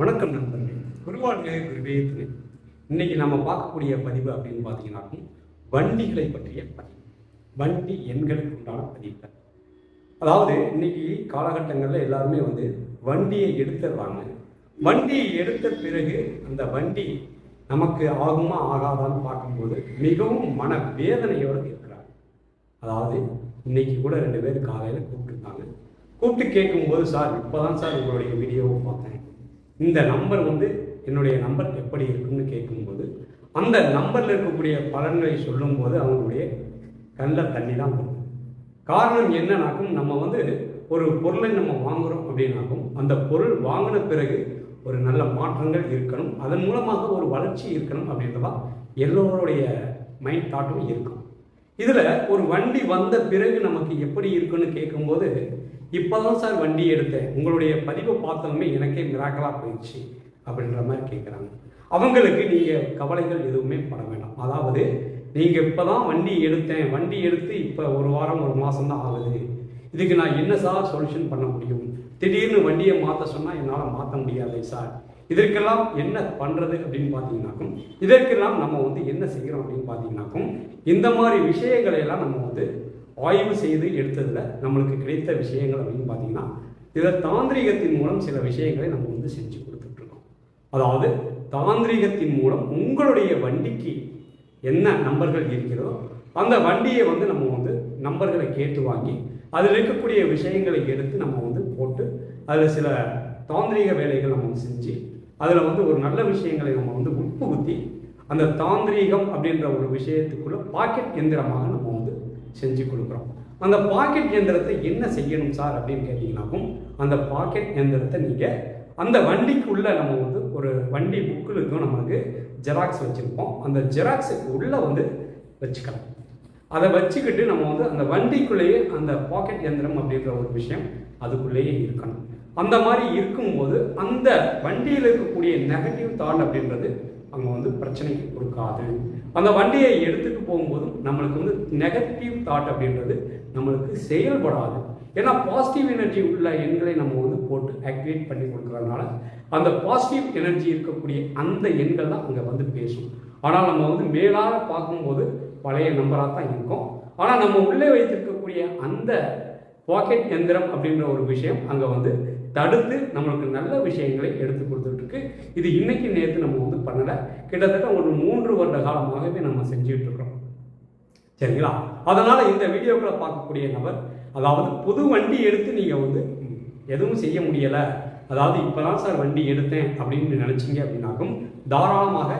வணக்கம் நண்பர்களே. குருவாழ்க குருவே துணை. இன்னைக்கு நம்ம பார்க்கக்கூடிய பதிவு அப்படின்னு பார்த்தீங்கன்னாக்கும் வண்டிகளை பற்றிய பதிவு. வண்டி எண்களுக்கு உண்டான பதிவு. அதாவது இன்னைக்கு காலகட்டங்களில் எல்லாருமே வந்து வண்டியை எடுத்துடுறாங்க. வண்டியை எடுத்த பிறகு அந்த வண்டி நமக்கு ஆகுமா ஆகாதான்னு பார்க்கும்போது மிகவும் மன வேதனையோடு இருக்கிறாங்க அதாவது இன்னைக்கு கூட ரெண்டு பேர் காலையில் கூப்பிட்டுருந்தாங்க. கூப்பிட்டு கேட்கும்போது சார் இப்போதான் சார் உங்களுடைய வீடியோவை பார்த்தேன். இந்த நம்பர் வந்து என்னுடைய நம்பர் எப்படி இருக்குன்னு கேட்கும்போது அந்த நம்பரில் இருக்கக்கூடிய பலன்களை சொல்லும்போது அவங்களுடைய கண்ணில் தண்ணி தான் வரும். காரணம் என்னன்னாக்கும் நம்ம வந்து ஒரு பொருளை நம்ம வாங்குகிறோம் அப்படின்னாக்கும் அந்த பொருள் வாங்கின பிறகு ஒரு நல்ல மாற்றங்கள் இருக்கணும். அதன் மூலமாக ஒரு வளர்ச்சி இருக்கணும் அப்படின்றதா எல்லோருடைய மைண்ட் தாட்டும் இருக்கும். இதில் ஒரு வண்டி வந்த பிறகு நமக்கு எப்படி இருக்குன்னு கேட்கும்போது இப்போ தான் சார் வண்டி எடுத்தேன். உங்களுடைய பதிவை பார்த்தோமே எனக்கே மிராக்கலாக போயிடுச்சு அப்படின்ற மாதிரி கேட்குறாங்க அவங்களுக்கு நீங்கள் கவலைகள் எதுவுமே பட வேண்டாம். அதாவது நீங்கள் இப்போ தான் வண்டி எடுத்தேன். வண்டி எடுத்து இப்போ ஒரு வாரம் ஒரு மாதம் தான் ஆகுது. இதுக்கு நான் என்ன சார் சொல்யூஷன் பண்ண முடியும்? திடீர்னு வண்டியை மாற்ற சொன்னால் என்னால் மாற்ற முடியாது சார். இதற்கெல்லாம் என்ன பண்ணுறது அப்படின்னு பார்த்தீங்கன்னாக்கும் இதற்கெல்லாம் நம்ம வந்து என்ன செய்கிறோம் அப்படின்னு பார்த்தீங்கன்னாக்கும் இந்த மாதிரி விஷயங்களையெல்லாம் நம்ம வந்து ஆய்வு செய்து எடுத்ததில் நம்மளுக்கு கிடைத்த விஷயங்கள் அப்படின்னு பார்த்தீங்கன்னா இதில் தாந்திரிகத்தின் மூலம் சில விஷயங்களை நம்ம வந்து செஞ்சு கொடுத்துட்ருக்கோம். அதாவது தாந்திரிகத்தின் மூலம் உங்களுடைய வண்டிக்கு என்ன நம்பர்கள் இருக்கிறதோ அந்த வண்டியை வந்து நம்ம வந்து நம்பர்களை கேட்டு வாங்கி அதில் இருக்கக்கூடிய விஷயங்களை எடுத்து நம்ம வந்து போட்டு அதில் சில தாந்திரிக வேலைகள் நம்ம வந்து செஞ்சு அதில் வந்து ஒரு நல்ல விஷயங்களை நம்ம வந்து உட்புகுத்தி அந்த தாந்திரீகம் அப்படின்ற ஒரு விஷயத்துக்குள்ள பாக்கெட் எந்திரமாக நம்ம செஞ்சு கொடுக்குறோம். அந்த பாக்கெட் எந்திரத்தை என்ன செய்யணும் சார் அப்படின்னு கேட்டிங்கனாக்கும் அந்த பாக்கெட் எந்திரத்தை நீங்கள் அந்த வண்டிக்குள்ளே நம்ம வந்து ஒரு வண்டி புக்கிலுக்கும் நமக்கு ஜெராக்ஸ் வச்சுருப்போம். அந்த ஜெராக்ஸுக்கு உள்ளே வந்து வச்சுக்கலாம். அதை வச்சுக்கிட்டு நம்ம வந்து அந்த வண்டிக்குள்ளேயே அந்த பாக்கெட் இயந்திரம் அப்படின்ற ஒரு விஷயம் அதுக்குள்ளேயே இருக்கணும். அந்த மாதிரி இருக்கும்போது அந்த வண்டியில் இருக்கக்கூடிய நெகட்டிவ் தாட் அப்படின்றது அங்கே வந்து பிரச்சனைக்கு கொடுக்காது. அந்த வண்டியை எடுத்துட்டு போகும்போதும் நம்மளுக்கு வந்து நெகட்டிவ் தாட் அப்படின்றது நம்மளுக்கு செயல்படாது. ஏன்னா பாசிட்டிவ் எனர்ஜி உள்ள எண்களை நம்ம வந்து போட்டு ஆக்டிவேட் பண்ணி கொடுக்கறதுனால அந்த பாசிட்டிவ் எனர்ஜி இருக்கக்கூடிய அந்த எண்கள் தான் அங்கே வந்து பேசும். ஆனால் நம்ம வந்து மேலாக பார்க்கும்போது பழைய நம்பராக தான் இருக்கும். ஆனால் நம்ம உள்ளே வைத்திருக்கக்கூடிய அந்த பாக்கெட் எந்திரம் அப்படின்ற ஒரு விஷயம் அங்கே வந்து தடுத்து நம்மளுக்கு நல்ல விஷயங்களை எடுத்து இது இன்னைக்கு நேற்று நம்ம வந்து பண்ணலை. கிட்டத்தட்ட ஒரு மூன்று வருட காலமாகவே நம்ம செஞ்சுட்டு இருக்கிறோம் சரிங்களா? அதனால் இந்த வீடியோக்களை பார்க்கக்கூடிய நபர் அதாவது புது வண்டி எடுத்து நீங்கள் வந்து எதுவும் செய்ய முடியலை. அதாவது இப்போதான் சார் வண்டி எடுத்தேன் அப்படின்னு நினச்சிங்க அப்படின்னாக்கும் தாராளமாக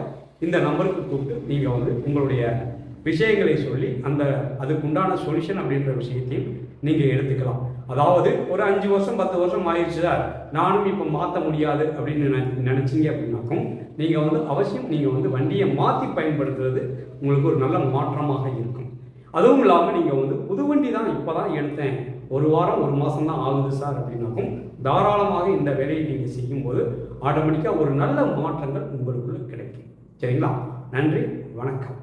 இந்த நம்பருக்கு கூப்பிட்டு நீங்கள் வந்து உங்களுடைய விஷயங்களை சொல்லி அந்த அதுக்குண்டான சொல்யூஷன் அப்படின்ற விஷயத்தையும் நீங்கள் எடுத்துக்கலாம். அதாவது ஒரு அஞ்சு வருஷம் பத்து வருஷம் ஆயிடுச்சு சார். நானும் இப்போ மாற்ற முடியாது அப்படின்னு நினை நினச்சிங்க அப்படின்னாக்கும் நீங்கள் வந்து அவசியம் நீங்கள் வந்து வண்டியை மாற்றி பயன்படுத்துறது உங்களுக்கு ஒரு நல்ல மாற்றமாக இருக்கும். அதுவும் இல்லாமல் நீங்கள் வந்து புது வண்டி தான் இப்போ தான் எடுத்தேன். ஒரு வாரம் ஒரு மாதம் தான் ஆகுது சார் அப்படின்னாக்கும் தாராளமாக இந்த வேலையை நீங்கள் செய்யும்போது ஆட்டோமேட்டிக்காக ஒரு நல்ல மாற்றங்கள் உங்களுக்குள்ள கிடைக்கும். சரிங்களா? நன்றி வணக்கம்.